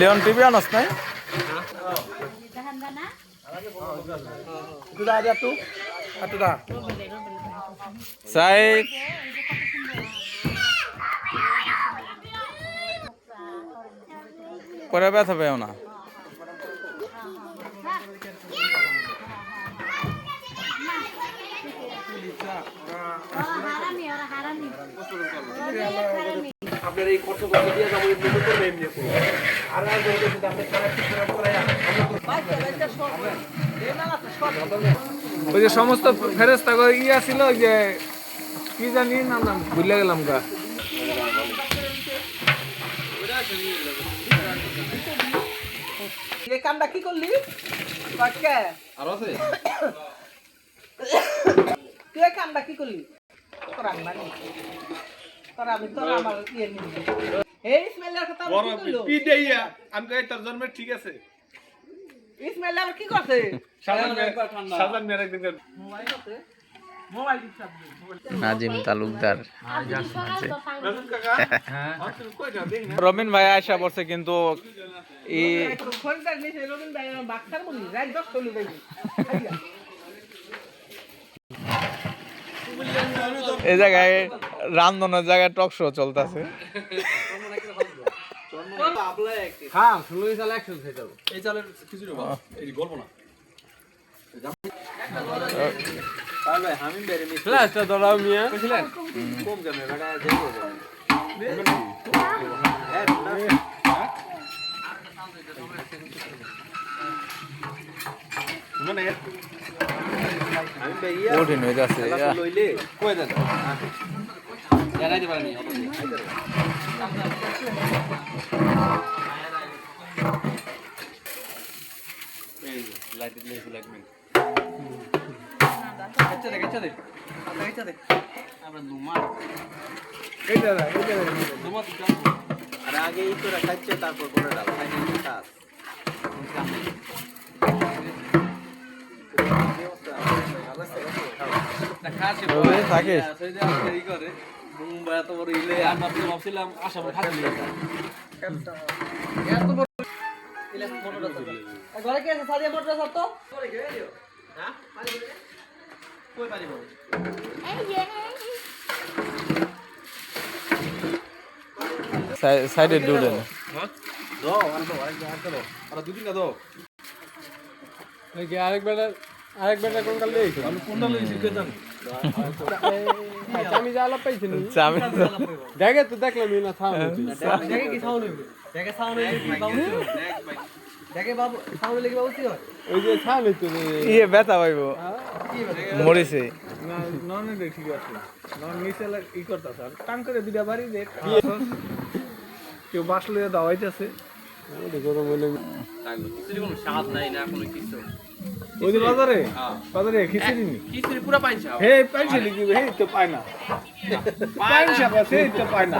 Leone TV আনস নাই? চাই পরে ব্যথা পেও না। আপনার এই কষ্ট কষ্ট দিয়ে যাব এমনি করব এমনি করব। আর আর যদি যদি আপনি খারাপ খারাপ করাই ওই যে সমস্ত ফেরেস্তা ইয়া ছিল যে কি জানি নাম নাম ভুলে গেলাম গা। কামটা কি করলি? কাটকে। আর আছে? তুই কামটা কি করলি? তোর আনবানি তোর আমি তোর আমার ইয়ে এই ইসমাইলের কথা আবার কি করল পি দেইয়া আমি কই তোর জন্মে ঠিক আছে। ইসমাইল আবার কি করছে? সাজান সাজান একদিন মোবাইল করছে নাজিম তালুকদার। রাজুন কাকা? হ্যাঁ। রবিন ভাই আয়সা পড়ছে কিন্তু এই জায়গায় রামধনের জায়গায় টক শো চলতেছে। হ্যাঁ মানে কঠিন হয়ে যাচ্ছে দেন? জানাইতে পারেনি। আর আগে ই করে তারপর করে ডাল খাই কাজ ওই থাকিস মুম্বাই এত বড় ইলে আমরা তো ভাবছিলাম আশা করে খাতে নিয়ে ঘরে কি আছে? সাদিয়া মোটর সব তো? সাই- সাইডে ডুডেন দো আর দো আর দো আর দুদিন দো আরেক বেটা আরেক বেটা কোন কাল আমি কোনটা লইছি কে জানি? আমি আমি দেখে তো দেখলাম না থাম দেখে কি সাউন্ড হইবে দেখে সাউন্ড হইবে দেখে বাবু সাউন্ড লেগে বাবু কি হয় ওই যে ছাল তো ইয়ে ব্যথা পাইবো মরিছে নন ঠিক আছে নন নিচে ই করতেছে টান করে দুটা বাড়ি যে কেউ বাস লইয়া দাওয়াইতেছে গরম হইলে কোনো স্বাদ নাই না কোনো কিছু ওই বাজারে? বাজারে খিচুড়ি নি? খিচুড়ি পুরো পাইছা হে পাইছে নাকি হে তো পায় না। পাইছে হে তো পায় না।